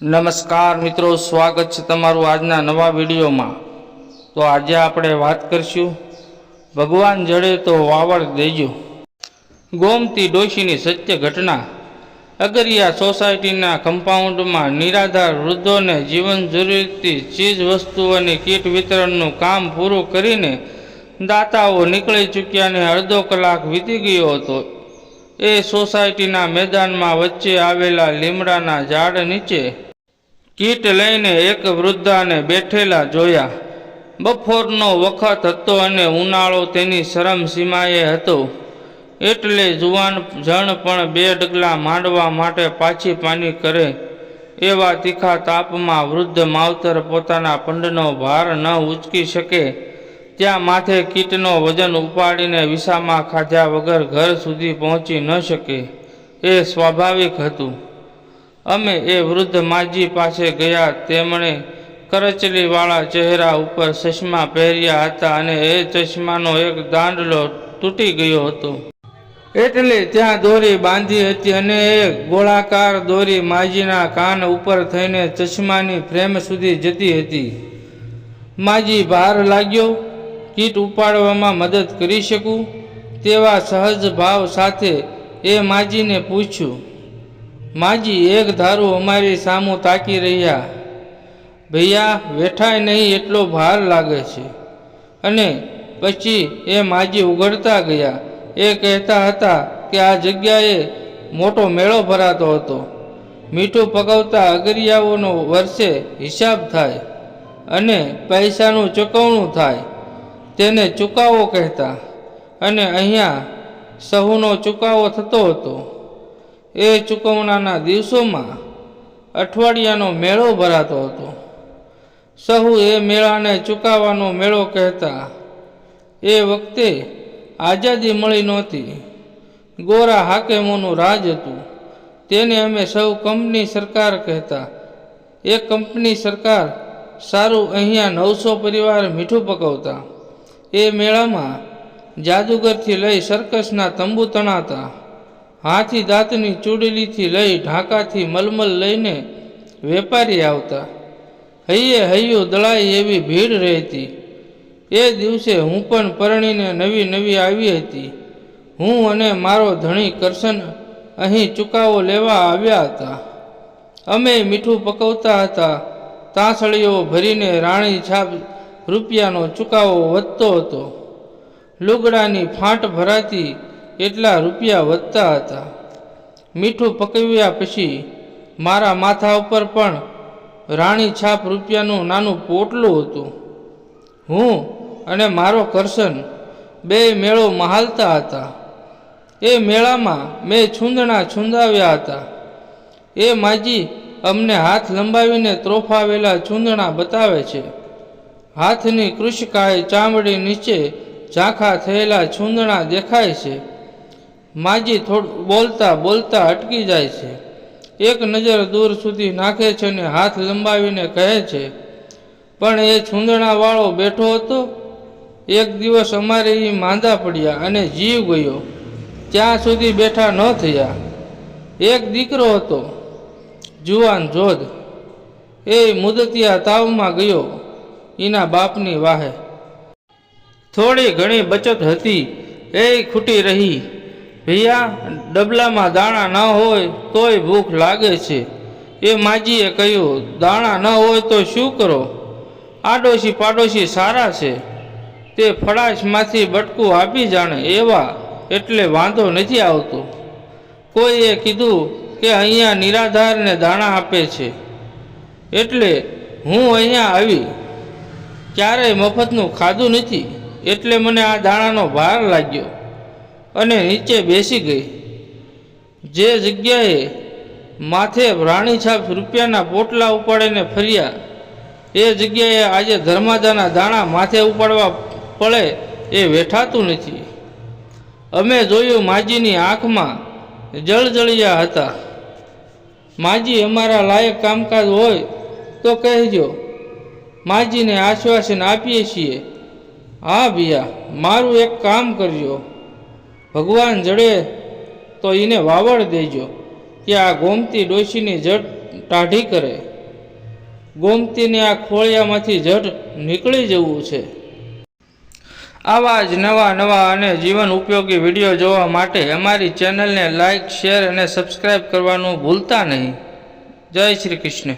નમસ્કાર મિત્રો, સ્વાગત છે તમારું આજના નવા વિડીયોમાં. તો આજે આપણે વાત કરીશું, ભગવાન જડે તો વાવડ દેજો. ગોમતી ડોશીની સત્ય ઘટના. અગરિયા સોસાયટીના કમ્પાઉન્ડમાં નિરાધાર વૃદ્ધોને જીવન જરૂરી ચીજ વસ્તુઓની કીટ વિતરણનું કામ પૂરું કરીને દાતાઓ નીકળી ચૂક્યાને અડધો કલાક વીતી ગયો હતો. એ સોસાયટીના મેદાનમાં વચ્ચે આવેલા લીમડાના ઝાડ નીચે કીટ લઈને એક વૃદ્ધાને બેઠેલા જોયા. બપોરનો વખત હતો અને ઉનાળો તેની શરમ સીમાએ હતો. એટલે જુવાન જણ પણ બે ડગલા માંડવા માટે પાછી પાની કરે એવા તીખા તાપમાં વૃદ્ધ માવતર પોતાના પંડનો ભાર ન ઉચકી શકે. ત્યાં માથે કીટનો વજન ઉપાડીને વિસામાં ખાધા વગર ઘર સુધી પહોંચી ન શકે. એ સ્વાભાવિક હતું. અમે એ વૃદ્ધ માજી પાસે ગયા. તેમણે કરચલીવાળા ચહેરા ઉપર ચશ્મા પહેર્યા હતા અને એ ચશ્માનો એક દાંડલો તૂટી ગયો હતો. એટલે ત્યાં દોરી બાંધી હતી અને એ ગોળાકાર દોરી માજીના કાન ઉપર થઈને ચશ્માની ફ્રેમ સુધી જતી હતી. માજી ભાર લાગ્યો, કીટ ઉપાડવામાં મદદ કરી શકું તેવા સહજ ભાવ સાથે એ માજીને પૂછ્યું માજી એક ધારું અમારી સામું તાકી રહ્યા. ભૈયા, વેઠાય નહીં એટલો ભાર લાગે છે. અને પછી એ માજી ઉઘડતા ગયા. એ કહેતા હતા કે આ જગ્યાએ મોટો મેળો ભરાતો હતો. મીઠું પકવતા અગરિયાઓનો વર્ષે હિસાબ થાય અને પૈસાનું ચૂકવણું થાય. તેને ચુકાવો કહેતા. અને અહીંયા સહુનો ચુકાવો થતો હતો. એ ચૂકવણાના દિવસોમાં અઠવાડિયાનો મેળો ભરાતો હતો. સહુ એ મેળાને ચૂકવવાનો મેળો કહેતા એ વખતે આઝાદી મળી નહોતી. ગોરા હાકેમોનું રાજ હતું. તેને અમે સૌ કંપની સરકાર કહેતા. એ કંપની સરકાર સારું અહીંયા નવસો પરિવાર મીઠું પકવતા. એ મેળામાં જાદુગરથી લઈ સર્કસના તંબુ તણાતા. હાથી દાંતની ચૂડલીથી લઈ ઢાંકાથી મલમલ લઈને વેપારી આવતા. હૈયે હૈયું દળાઈ એવી ભીડ રહેતી. એ દિવસે હું પણ પરણીને નવી નવી આવી હતી. હું અને મારો ધણી કરશન અહીં ચુકાવો લેવા આવ્યા હતા. અમે મીઠું પકવતા હતા. તાંસળીઓ ભરીને રાણી છાપ રૂપિયાનો ચુકાવો વધતો હતો. લુગડાની ફાંટ ભરાતી એટલા રૂપિયા વધતા હતા. મીઠું પકવ્યા પછી મારા માથા ઉપર પણ રાણી છાપ રૂપિયાનું નાનું પોટલું હતું. હું અને મારો કરશન બે મેળો મહાલતા હતા. એ મેળામાં મેં છૂંદણા છૂંદાવ્યા હતા. એ માજી અમને હાથ લંબાવીને ત્રોફાવેલા છૂંદણા બતાવે છે. હાથની કૃષકાય ચામડી નીચે ઝાંખા થયેલા છૂંદણા દેખાય છે. માજી થોડું, બોલતા બોલતા અટકી જાય છે. એક નજર દૂર સુધી નાખે છે અને હાથ લંબાવીને કહે છે, પણ એ છૂંદણાવાળો બેઠો હતો? એક દિવસ અમારે એ માંદા પડ્યા અને જીવ ગયો. ત્યાં સુધી બેઠા ન થયા. એક દીકરો હતો, જુવાન જોધ. એ મુદતિયા તાવમાં ગયો એના બાપની વાહે. થોડી ઘણી બચત હતી, એ ખૂટી રહી. ભૈયા ડબલામાં દાણા ન હોય તોય ભૂખ લાગે છે. એ માજીએ કહ્યું, દાણા ન હોય તો શું કરો? આડોશી પાડોશી સારા છે. તે ફળાશમાંથી બટકું આપી જાણે એવા એટલે વાંધો નથી આવતો. કોઈએ કીધું કે અહીંયા નિરાધારને દાણા આપે છે. એટલે હું અહીંયા આવી. ક્યારેય મફતનું ખાધું નથી. એટલે મને આ દાણાનો ભાર લાગ્યો. અને નીચે બેસી ગઈ. જે જગ્યાએ માથે છાપ રૂપિયાના પોટલા ઉપાડીને ફર્યા, એ જગ્યાએ આજે ધર્માદાના દાણા માથે ઉપાડવા પડે એ વેઠાતું નથી. અમે જોયું માજીની આંખમાં જળજળિયા હતા. માજી અમારા લાયક કામકાજ હોય તો કહેજો, માજીને આશ્વાસન આપીએ છીએ. હા ભૈયા, મારું એક કામ કરજો. ભગવાન જડે તો એને વાવડ દેજો, કે આ ગોમતી ડોશીની જડ ટાઢી કરે. ગોમતીને આ ખોળિયામાંથી જડ નીકળી જવું છે. આવા જ નવા નવા અને જીવન ઉપયોગી વીડિયો જોવા માટે અમારી ચેનલને લાઇક શેર અને સબસ્ક્રાઈબ કરવાનું ભૂલતા નહીં. જય શ્રી કૃષ્ણ.